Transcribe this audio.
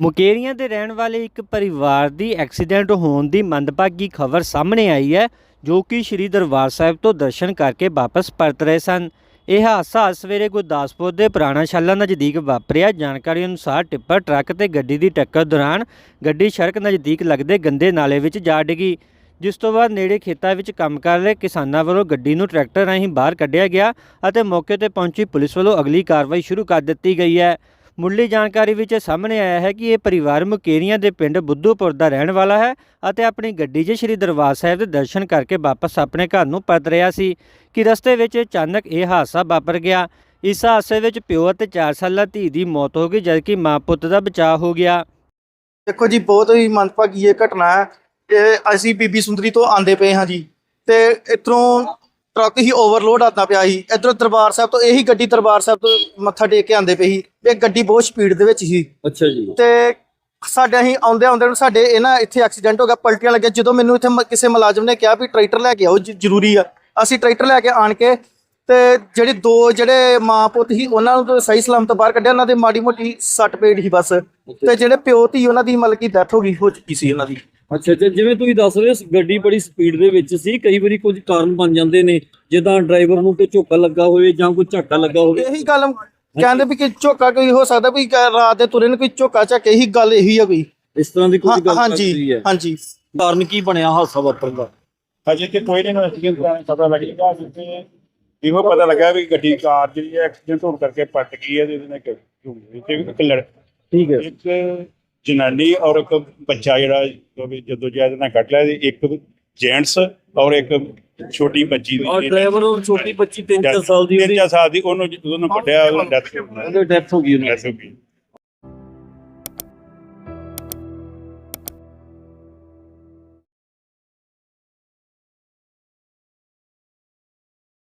ਮੁਕੇਰੀਆਂ ਦੇ ਰਹਿਣ ਵਾਲੇ ਇੱਕ ਪਰਿਵਾਰ ਦੀ ਐਕਸੀਡੈਂਟ ਹੋਣ ਦੀ ਮੰਦਭਾਗੀ ਖਬਰ ਸਾਹਮਣੇ ਆਈ ਹੈ, ਜੋ ਕਿ ਸ਼੍ਰੀ ਦਰਬਾਰ ਸਾਹਿਬ ਤੋਂ ਦਰਸ਼ਨ ਕਰਕੇ ਵਾਪਸ ਪਰਤ ਰਹੇ ਸਨ। ਇਹ ਹਾਦਸਾ ਅੱਜ ਸਵੇਰੇ ਗੁਰਦਾਸਪੁਰ ਦੇ ਪੁਰਾਣਾ ਸ਼ਾਲਾ ਨਜ਼ਦੀਕ ਵਾਪਰਿਆ। ਜਾਣਕਾਰੀ ਅਨੁਸਾਰ ਟਿੱਪਰ ਟਰੱਕ ਤੇ ਗੱਡੀ ਦੀ ਟੱਕਰ ਦੌਰਾਨ ਗੱਡੀ ਸੜਕ ਨਜ਼ਦੀਕ ਲੱਗਦੇ ਗੰਦੇ ਨਾਲੇ ਵਿੱਚ ਜਾ ਡਿੱਗੀ, ਜਿਸ ਤੋਂ ਬਾਅਦ ਨੇੜੇ ਖੇਤਾਂ ਵਿੱਚ ਕੰਮ ਕਰ ਰਹੇ ਕਿਸਾਨਾਂ ਵੱਲੋਂ ਗੱਡੀ ਨੂੰ ਟਰੈਕਟਰ ਰਾਹੀਂ ਬਾਹਰ ਕੱਢਿਆ ਗਿਆ ਅਤੇ ਮੌਕੇ ਤੇ ਪਹੁੰਚੀ ਪੁਲਿਸ ਵੱਲੋਂ ਅਗਲੀ ਕਾਰਵਾਈ ਸ਼ੁਰੂ ਕਰ ਦਿੱਤੀ ਗਈ ਹੈ। ਮੁੱਢਲੀ ਜਾਣਕਾਰੀ ਵਿੱਚ ਸਾਹਮਣੇ ਆਇਆ ਹੈ ਕਿ ਇਹ ਪਰਿਵਾਰ ਮੁਕੇਰੀਆਂ ਦੇ ਪਿੰਡ ਬੁੱਧੂਪੁਰ ਦਾ ਰਹਿਣ ਵਾਲਾ ਹੈ ਅਤੇ ਆਪਣੀ ਗੱਡੀ 'ਚ ਸ੍ਰੀ ਦਰਬਾਰ ਸਾਹਿਬ ਦੇ ਦਰਸ਼ਨ ਕਰਕੇ ਵਾਪਸ ਆਪਣੇ ਘਰ ਨੂੰ ਪਰਤ ਰਿਹਾ ਸੀ, ਕਿ ਰਸਤੇ ਵਿੱਚ ਅਚਾਨਕ ਇਹ ਹਾਦਸਾ ਵਾਪਰ ਗਿਆ। ਇਸ ਹਾਦਸੇ ਵਿੱਚ ਪਿਓ ਅਤੇ 4 ਸਾਲਾ ਧੀ ਦੀ ਮੌਤ ਹੋ ਗਈ, ਜਦਕਿ ਮਾਂ ਪੁੱਤ ਦਾ ਬਚਾਅ ਹੋ ਗਿਆ। ਦੇਖੋ ਜੀ, ਬਹੁਤ ਹੀ ਮੰਦਭਾਗੀ ਇਹ ਘਟਨਾ ਹੈ ਇਹ ਅਸੀਂ ਬੀਬੀ ਸੁੰਦਰੀ ਤੋਂ ਆਂਦੇ ਪਏ ਹਾਂ ਜੀ। ਤੇ ਇੱਧਰੋਂ ਟਰੱਕ ਹੀ ਓਵਰਲੋਡ ਆਉਂਦਾ ਪਿਆ ਸੀ। ਇੱਧਰੋਂ ਦਰਬਾਰ ਸਾਹਿਬ ਤੋਂ ਇਹੀ ਗੱਡੀ ਦਰਬਾਰ ਸਾਹਿਬ ਤੋਂ ਮੱਥਾ ਟੇਕ ਕੇ ਆਂਦੇ ਪਈ ਸੀ। ਇਹ ਗੱਡੀ ਬਹੁਤ ਸਪੀਡ ਦੇ ਵਿੱਚ ਸੀ। ਅੱਛਾ ਜੀ। ਤੇ ਸਾਡੇ ਅਸੀਂ ਆਉਂਦੇ ਆਉਂਦੇ ਨੂੰ ਸਾਡੇ ਇਹ ਨਾ ਇੱਥੇ ਐਕਸੀਡੈਂਟ ਹੋ ਗਿਆ ਪਲਟੀਆਂ ਲੱਗਿਆ। ਜਦੋਂ ਮੈਨੂੰ ਇੱਥੇ ਮ- ਕਿਸੇ ਮੁਲਾਜ਼ਮ ਨੇ ਕਿਹਾ ਵੀ ਟਰੈਕਟਰ ਲੈ ਕੇ ਆਓ ਜ- ਜ਼ਰੂਰੀ ਆ। ਅਸੀਂ ਟਰੈਕਟਰ ਲੈ ਕੇ ਆਣ ਕੇ ਤੇ ਜਿਹੜੇ ਦੋ ਜਿਹੜੇ ਮਾਂ ਪੁੱਤ ਸੀ ਉਹਨਾਂ ਨੂੰ ਤਾਂ ਸਹੀ ਸਲਾਮਤ ਬਾਹਰ ਕੱਢਿਆ। ਉਹਨਾਂ ਦੇ ਮਾੜੀ ਮੋਟੀ ਸੱਟ ਪੇੜ ਸੀ ਬਸ। ਤੇ ਜਿਹੜੇ ਪਿਓ ਧੀ ਉਹਨਾਂ ਦੀ ਮਤਲਬ ਕਿ ਡੈਥ ਹੋ ਗਈ ਹੋ ਚੁੱਕੀ ਸੀ ਉਹਨਾਂ ਦੀ। ਅੱਛਾ ਅੱਛਾ ਜਿਵੇਂ ਤੁਸੀਂ ਦੱਸ ਰਹੇ ਹੋ ਗੱਡੀ ਬੜੀ ਸਪੀਡ ਦੇ ਵਿੱਚ ਸੀ ਕਈ ਵਾਰੀ ਕੁਝ ਕਾਰਨ ਬਣ ਜਾਂਦੇ ਨੇ ਜਿੱਦਾਂ ਡਰਾਈਵਰ ਨੂੰ ਤੇ ਝੋਕਾ ਲੱਗਾ ਹੋਵੇ ਜਾਂ ਕੋਈ ਝਾਕਾ ਲੱਗਾ ਹੋਵੇ। ਇਹੀ ਗੱਲ ਕਹਿੰਦੇ ਵੀ ਕਿ ਝੋਕਾ ਕੋਈ ਹੋ ਸਕਦਾ ਵੀ ਰਾਤ ਦੇ ਤੁਰੇ ਨੂੰ ਕੋਈ ਝੋਕਾ ਝੱਕ ਇਹੀ ਗੱਲ ਇਹੀ ਆ ਕੋਈ। ਇਸ ਤਰ੍ਹਾਂ ਦੀ ਕੋਈ ਗੱਲ ਹਾਂਜੀ ਹਾਂਜੀ। ਕਾਰਨ ਕੀ ਬਣਿਆ ਹਾਦਸਾ ਵਾਪਰਨ ਦਾ? ਅਜੇ ਤੇ ਕੋਈ ਨਹੀਂ ਐਕਸੀਡੈਂਟ ਦਾ ਪਤਾ ਲੱਗੇਗਾ ਜਿੱਥੇ ਇਹੋ ਪਤਾ ਲੱਗਾ ਵੀ ਗੱਡੀ ਕਾਰ ਜਿਹੜੀ ਐਕਸੀਡੈਂਟ ਹੋਣ ਕਰਕੇ ਪਲਟ ਗਈ ਹੈ ਤੇ ਇਹਦੇ ਨਾਲ ਇੱਕ ਲੜ ਠੀਕ ਹੈ। ਇੱਕ ਜਨਾਨੀ ਔਰ ਇੱਕ ਬੱਚਾ ਜਿਹੜਾ ਜੋ ਵੀ ਜਦੋਂ ਜੈਦ ਨਾਲ ਕੱਟ ਲਿਆ ਤੇ ਇੱਕ ਜੈਂਟਸ ਔਰ ਇੱਕ ਛੋਟੀ ਬੱਚੀ ਦੀ ਔਰ ਡਰਾਈਵਰ ਉਹ ਛੋਟੀ ਬੱਚੀ 3 ਸਾਲ ਦੀ ਉਹਦੀ ਚਾਰ ਸਾਲ ਦੀ ਉਹਨੂੰ ਉਹਨੂੰ ਉਹਨੂੰ ਡੈਥ ਉਹਦੀ ਡੈਥ ਹੋ ਗਈ ਉਹਦੀ। ਡੈਥ ਹੋ ਗਈ।